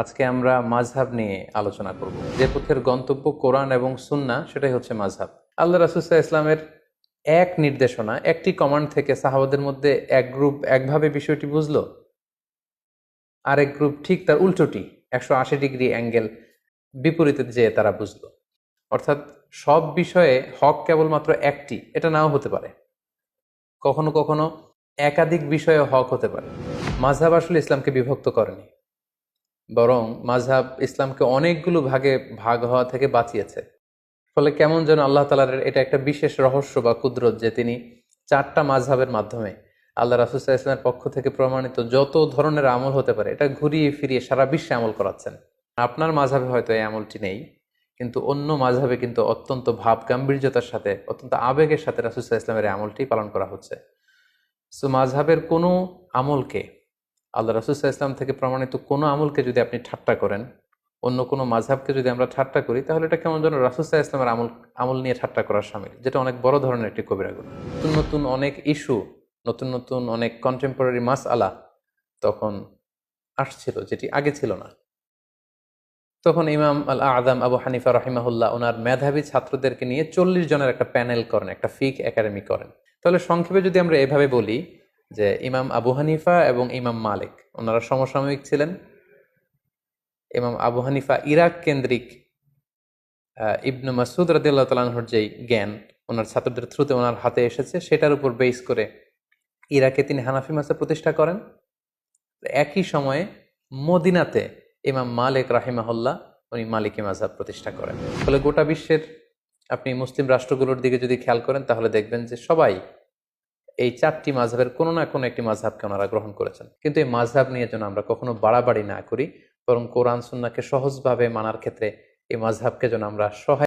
আজকে আমরা মাঝহাব নিয়ে আলোচনা করব। যে পথের গন্তব্য কোরআন এবং সুন্না, সেটাই হচ্ছে মাঝহাব আল্লাহ রাসুসাহ ইসলামের এক নির্দেশনা, একটি কমান্ড থেকে সাহাবাদের মধ্যে এক গ্রুপ একভাবে বিষয়টি বুঝলো, আরেক গ্রুপ ঠিক তার উল্টোটি, একশো আশি ডিগ্রি অ্যাঙ্গেল বিপরীতে যেয়ে তারা বুঝলো। অর্থাৎ সব বিষয়ে হক কেবলমাত্র একটি, এটা নাও হতে পারে। কখনো কখনো একাধিক বিষয়ে হক হতে পারে। মাঝহাব আসলে ইসলামকে বিভক্ত করেনি। বরং মাঝহাব ইসলামকে অনেকগুলো ভাগে ভাগ হওয়া থেকে বাঁচিয়েছে। ফলে কেমন যেন আল্লাহ তালার এটা একটা বিশেষ রহস্য বা কুদরত যে তিনি চারটা মাঝহাবের মাধ্যমে আল্লাহ রাসুসাহ ইসলামের পক্ষ থেকে প্রমাণিত যত ধরনের আমল হতে পারে, এটা ঘুরিয়ে ফিরিয়ে সারা বিশ্বে আমল করাচ্ছেন। আপনার মাঝহাবে হয়তো এই আমলটি নেই, কিন্তু অন্য মাঝহাবে কিন্তু অত্যন্ত ভাব গাম্ভীর্যতার সাথে, অত্যন্ত আবেগের সাথে রাসুসাহ ইসলামের আমলটি পালন করা হচ্ছে। সো মাঝহাবের কোনো আমলকে আল্লাহ রাসুসাহ ইসলাম থেকে প্রমাণিত কোনো আমলকে যদি আপনি ঠাট্টা করেন, অন্য কোনো মাঝহাবকে যদি আমরা ঠাট্টা করি, তাহলে এটা কেমন যেন রাসুসাহ ইসলামের আমল আমল নিয়ে ঠাট্টা করার সামিল, যেটা অনেক বড় ধরনের একটি কবিরা নতুন নতুন অনেক ইস্যু, নতুন নতুন অনেক কন্টেম্পোরারি মাস আলা তখন আসছিল, যেটি আগে ছিল না। তখন ইমাম আল আদম আবু হানিফা রহিমাহুল্লাহ ওনার মেধাবী ছাত্রদেরকে নিয়ে চল্লিশ জনের একটা প্যানেল করেন, একটা ফিক একাডেমি করেন। তাহলে সংক্ষেপে যদি আমরা এভাবে বলি যে ইমাম আবু হানিফা এবং ইমাম মালিক, ওনারা সমসাময়িক ছিলেন। ইমাম আবু হানিফা ইরাক কেন্দ্রিক ইবনু মাসুদ রাদিল্লাহ তালাহর যেই জ্ঞান, ওনার ছাত্রদের থ্রুতে ওনার হাতে এসেছে, সেটার উপর বেস করে ইরাকে তিনি হানাফি মাসে প্রতিষ্ঠা করেন। একই সময়ে মদিনাতে ইমাম মালিক রাহিমাহুল্লাহ, উনি মালিকি মাঝহাব প্রতিষ্ঠা করেন। ফলে গোটা বিশ্বের আপনি মুসলিম রাষ্ট্রগুলোর দিকে যদি খেয়াল করেন, তাহলে দেখবেন যে সবাই এই চারটি মাঝহের কোনো না কোনো একটি মাঝহাবকে ওনারা গ্রহণ করেছেন। কিন্তু এই মাঝহাব নিয়ে যেন আমরা কখনো বাড়াবাড়ি না করি, বরং কোরআন, সুন্নাকে সহজভাবে মানার ক্ষেত্রে এই মাঝহাবকে যেন আমরা সহায়